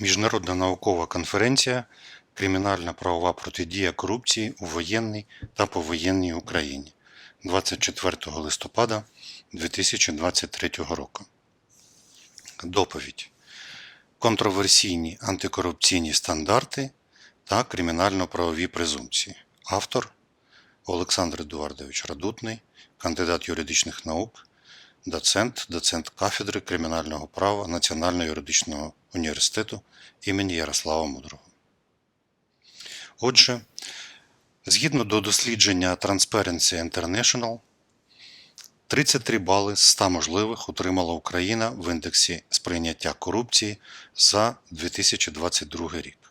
Міжнародна наукова конференція Кримінальна правова протидія корупції у воєнній та повоєнній Україні 24 листопада 2023 року. Доповідь. Контроверсійні антикорупційні стандарти та кримінально-правові презумпції. Автор Олександр Едуардович Радутний, кандидат юридичних наук, доцент, доцент кафедри кримінального права Національного юридичного університету імені Ярослава Мудрого. Отже, згідно до дослідження Transparency International, 33 бали з 100 можливих отримала Україна в індексі сприйняття корупції за 2022 рік.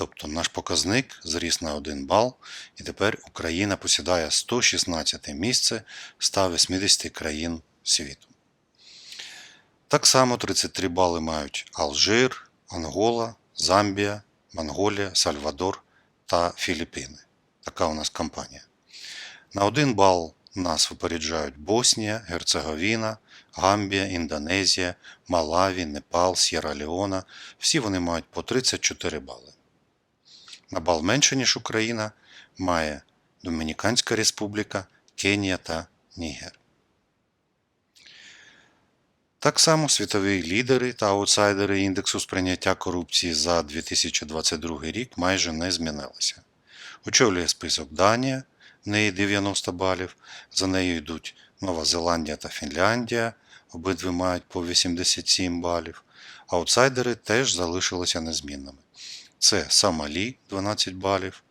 Тобто наш показник зріс на 1 бал, і тепер Україна посідає 116 місце з 180 країн світу. Так само 33 бали мають Алжир, Ангола, Замбія, Монголія, Сальвадор та Філіппіни. Така у нас кампанія. На 1 бал нас випереджають Боснія, Герцеговіна, Гамбія, Індонезія, Малаві, Непал, Сєра Леона. Всі вони мають по 34 бали. На бал менше, ніж Україна, має Домініканська Республіка, Кенія та Нігер. Так само світові лідери та аутсайдери індексу сприйняття корупції за 2022 рік майже не змінилися. Очолює список Данія, в неї 90 балів, за нею йдуть Нова Зеландія та Фінляндія, обидві мають по 87 балів. Аутсайдери теж залишилися незмінними. Це Сомалі 12 балів,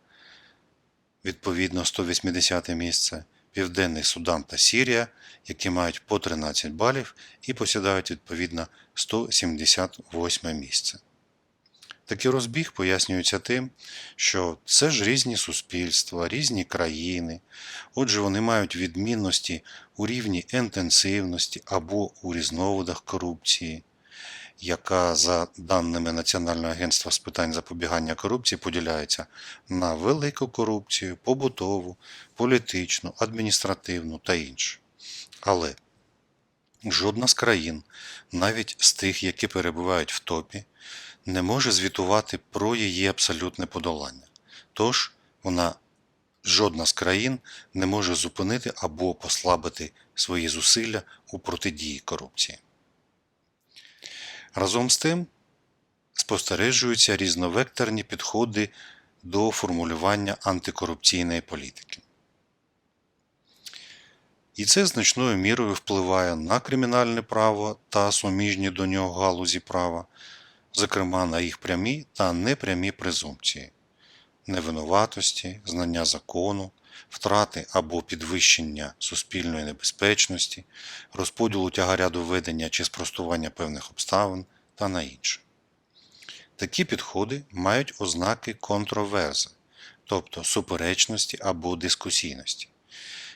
відповідно 180 місце, Південний Судан та Сірія, які мають по 13 балів і посідають відповідно 178 місце. Такий розбіг пояснюється тим, що це ж різні суспільства, різні країни, отже, вони мають відмінності у рівні інтенсивності або у різновидах корупції, яка, за даними Національного агентства з питань запобігання корупції, поділяється на велику корупцію, побутову, політичну, адміністративну та інше. Але жодна з країн, навіть з тих, які перебувають в топі, не може звітувати про її абсолютне подолання. Тож вона жодна з країн не може зупинити або послабити свої зусилля у протидії корупції. Разом з тим спостережуються різновекторні підходи до формулювання антикорупційної політики. І це значною мірою впливає на кримінальне право та суміжні до нього галузі права, зокрема на їх прямі та непрямі презумпції, невинуватості, знання закону, втрати або підвищення суспільної небезпечності, розподілу тягаря доведення чи спростування певних обставин та на інше. Такі підходи мають ознаки контроверзи, тобто суперечності або дискусійності.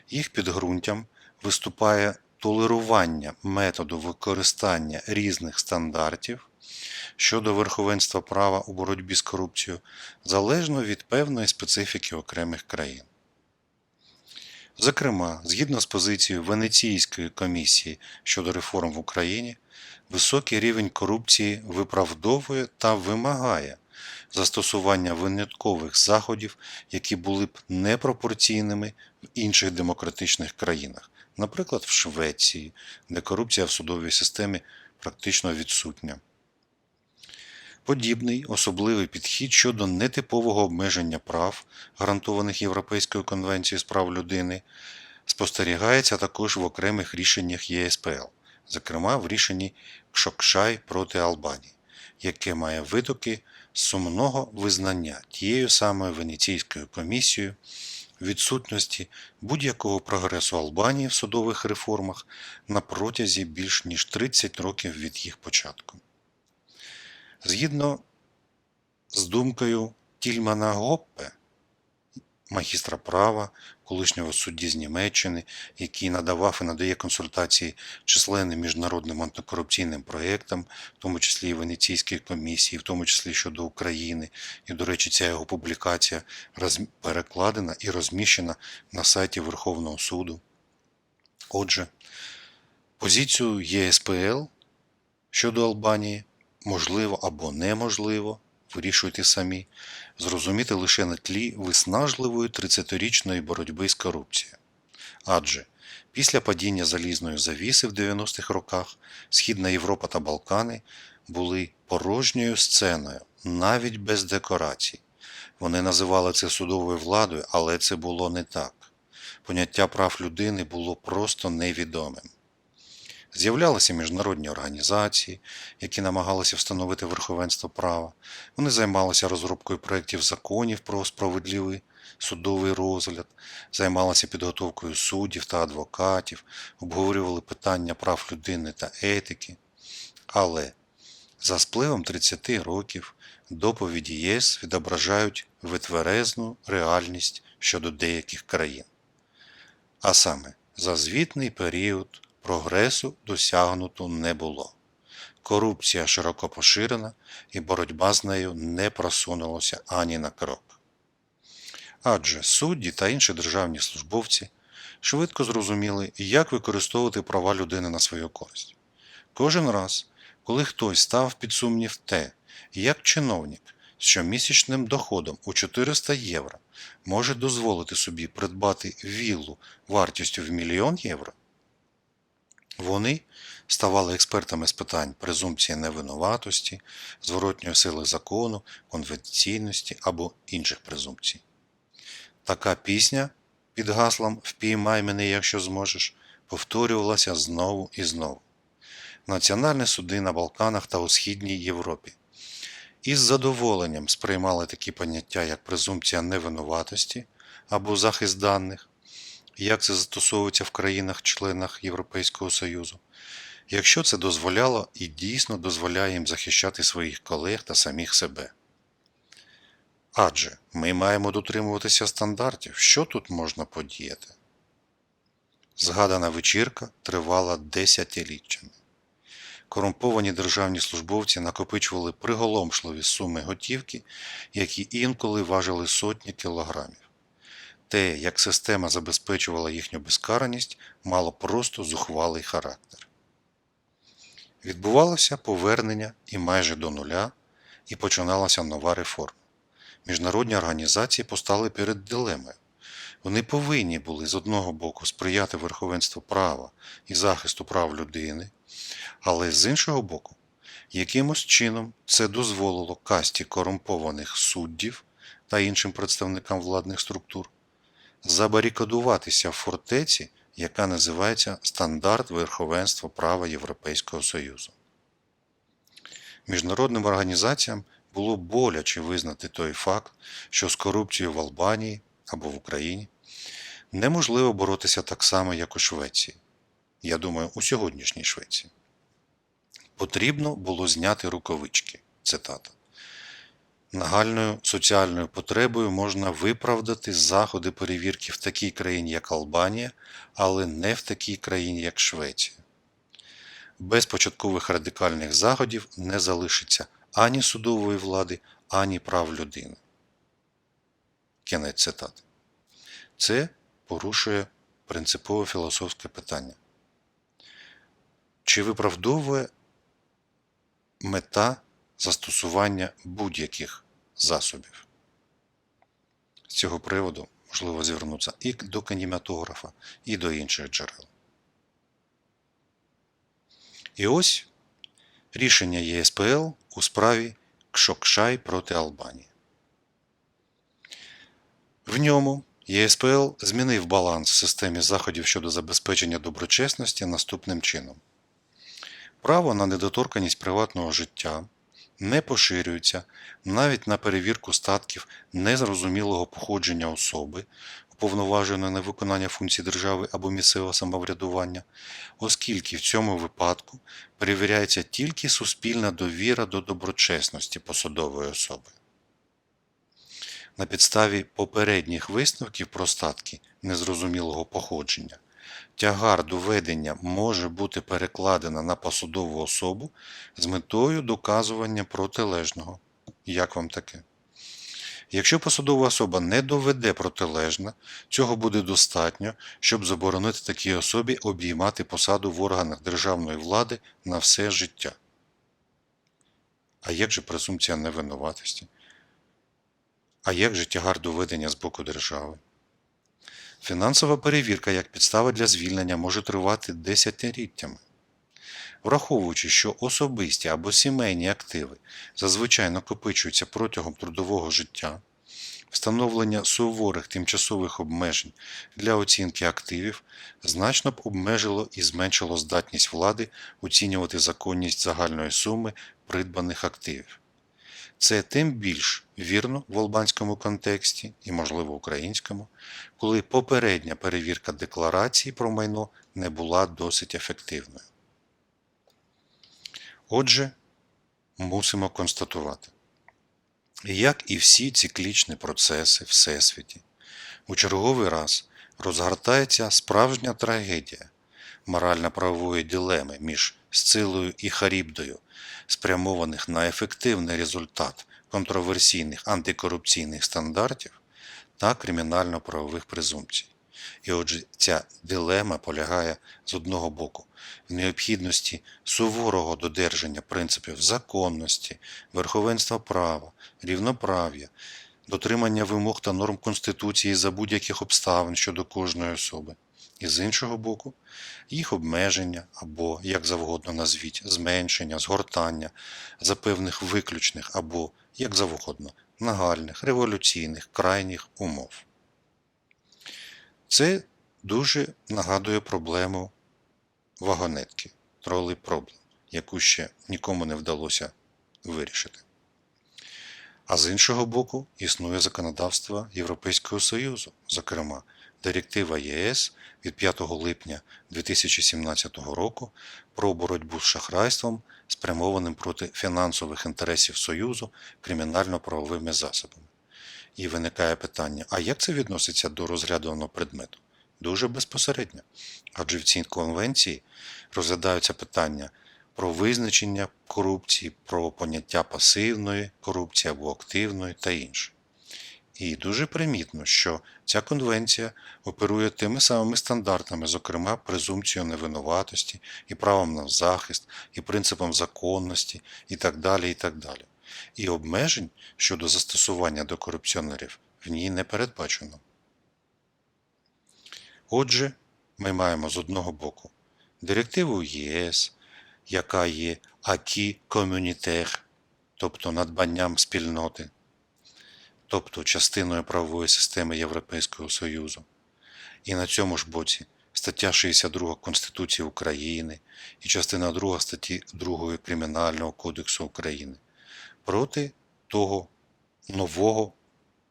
Їх підґрунтям виступає толерування методу використання різних стандартів щодо верховенства права у боротьбі з корупцією залежно від певної специфіки окремих країн. Зокрема, згідно з позицією Венеційської комісії щодо реформ в Україні, високий рівень корупції виправдовує та вимагає застосування виняткових заходів, які були б непропорційними в інших демократичних країнах, наприклад, в Швеції, де корупція в судовій системі практично відсутня. Подібний особливий підхід щодо нетипового обмеження прав, гарантованих Європейською конвенцією з прав людини, спостерігається також в окремих рішеннях ЄСПЛ, зокрема в рішенні Кшокшай проти Албанії, яке має витоки сумного визнання тією самою Венеційською комісією відсутності будь-якого прогресу Албанії в судових реформах на протязі більш ніж 30 років від їх початку. Згідно з думкою Тільмана Гоппе, магістра права, колишнього судді з Німеччини, який надавав і надає консультації численним міжнародним антикорупційним проєктам, в тому числі і Венеційській комісії, в тому числі щодо України. І, до речі, ця його публікація перекладена і розміщена на сайті Верховного суду. Отже, позицію ЄСПЛ щодо Албанії можливо або неможливо, вирішуйте самі, зрозуміти лише на тлі виснажливої 30-річної боротьби з корупцією. Адже після падіння залізної завіси в 90-х роках Східна Європа та Балкани були порожньою сценою, навіть без декорацій. Вони називали це судовою владою, але це було не так. Поняття прав людини було просто невідомим. З'являлися міжнародні організації, які намагалися встановити верховенство права. Вони займалися розробкою проєктів законів про справедливий судовий розгляд, займалися підготовкою суддів та адвокатів, обговорювали питання прав людини та етики. Але за спливом 30 років доповіді ЄС відображають витверезну реальність щодо деяких країн. А саме, за звітний період прогресу досягнуто не було. Корупція широко поширена і боротьба з нею не просунулася ані на крок. Адже судді та інші державні службовці швидко зрозуміли, як використовувати права людини на свою користь. Кожен раз, коли хтось став під сумнів те, як чиновник з щомісячним доходом у 400 євро може дозволити собі придбати віллу вартістю в мільйон євро, вони ставали експертами з питань презумпції невинуватості, зворотньої сили закону, конвенційності або інших презумпцій. Така пісня під гаслом Впіймай мене, якщо зможеш, повторювалася знову і знову. Національні суди на Балканах та у Східній Європі із задоволенням сприймали такі поняття, як презумпція невинуватості або захист даних, як це застосовується в країнах-членах Європейського Союзу, якщо це дозволяло і дійсно дозволяє їм захищати своїх колег та самих себе. Адже ми маємо дотримуватися стандартів, що тут можна подіяти. Згадана вечірка тривала десятиліттями. Корумповані державні службовці накопичували приголомшливі суми готівки, які інколи важили сотні кілограмів. Те, як система забезпечувала їхню безкараність, мало просто зухвалий характер. Відбувалося повернення і майже до нуля, і починалася нова реформа. Міжнародні організації постали перед дилемою. Вони повинні були з одного боку сприяти верховенству права і захисту прав людини, але з іншого боку, якимось чином це дозволило касті корумпованих суддів та іншим представникам владних структур забарикадуватися в фортеці, яка називається Стандарт верховенства права Європейського Союзу. Міжнародним організаціям було боляче визнати той факт, що з корупцією в Албанії або в Україні неможливо боротися так само, як у Швеції. Я думаю, у сьогоднішній Швеції. Потрібно було зняти рукавички. Цитата. Нагальною соціальною потребою можна виправдати заходи перевірки в такій країні, як Албанія, але не в такій країні, як Швеція. Без початкових радикальних заходів не залишиться ані судової влади, ані прав людини. Кінець цитати. Це порушує принципове філософське питання. Чи виправдовує мета застосування будь-яких засобів? З цього приводу можливо звернутися і до кінематографа, і до інших джерел. І ось рішення ЄСПЛ у справі Кшокшай проти Албанії. В ньому ЄСПЛ змінив баланс в системі заходів щодо забезпечення доброчесності наступним чином. Право на недоторканість приватного життя не поширюється навіть на перевірку статків незрозумілого походження особи, уповноваженої на виконання функцій держави або місцевого самоврядування, оскільки в цьому випадку перевіряється тільки суспільна довіра до доброчесності посадової особи. На підставі попередніх висновків про статки незрозумілого походження тягар доведення може бути перекладена на посадову особу з метою доказування протилежного. Як вам таке? Якщо посадова особа не доведе протилежне, цього буде достатньо, щоб заборонити такій особі обіймати посаду в органах державної влади на все життя. А як же презумпція невинуватості? А як же тягар доведення з боку держави? Фінансова перевірка як підстава для звільнення може тривати десятиліттями. Враховуючи, що особисті або сімейні активи зазвичай накопичуються протягом трудового життя, встановлення суворих тимчасових обмежень для оцінки активів значно б обмежило і зменшило здатність влади оцінювати законність загальної суми придбаних активів. Це тим більш вірно в албанському контексті і, можливо, українському, коли попередня перевірка декларації про майно не була досить ефективною. Отже, мусимо констатувати, як і всі циклічні процеси Всесвіті, у черговий раз розгортається справжня трагедія морально-правової дилеми між Сцилою і Харібдою, спрямованих на ефективний результат контроверсійних антикорупційних стандартів та кримінально-правових презумпцій. І отже, ця дилема полягає з одного боку в необхідності суворого додержання принципів законності, верховенства права, рівноправ'я, дотримання вимог та норм Конституції за будь-яких обставин щодо кожної особи, і з іншого боку, їх обмеження або, як завгодно назвіть, зменшення, згортання за певних виключних або, як завгодно, нагальних, революційних, крайніх умов. Це дуже нагадує проблему вагонетки, тролей проблем, яку ще нікому не вдалося вирішити. А з іншого боку, існує законодавство Європейського Союзу, зокрема, Директива ЄС від 5 липня 2017 року про боротьбу з шахрайством, спрямованим проти фінансових інтересів Союзу кримінально-правовими засобами. І виникає питання: а як це відноситься до розглядуваного предмету? Дуже безпосередньо. Адже в цій конвенції розглядаються питання про визначення корупції, про поняття пасивної корупції або активної та інше. І дуже примітно, що ця конвенція оперує тими самими стандартами, зокрема презумпцією невинуватості, і правом на захист, і принципом законності, і так далі. І так далі. І обмежень щодо застосування до корупціонерів в ній не передбачено. Отже, ми маємо з одного боку директиву ЄС, яка є акі комюнітер, тобто надбанням спільноти, тобто частиною правової системи Європейського Союзу. І на цьому ж боці стаття 62 Конституції України і частина 2 статті 2 Кримінального кодексу України проти того нового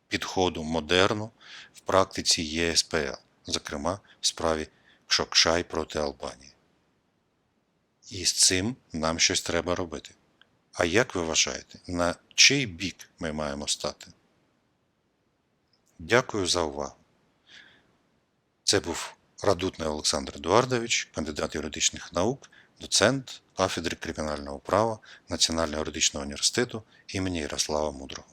підходу модерну в практиці ЄСПЛ, зокрема в справі Кшокшай проти Албанії. І з цим нам щось треба робити. А як ви вважаєте, на чий бік ми маємо стати? Дякую за увагу. Це був Радутний Олександр Едуардович, кандидат юридичних наук, доцент кафедри кримінального права Національного юридичного університету імені Ярослава Мудрого.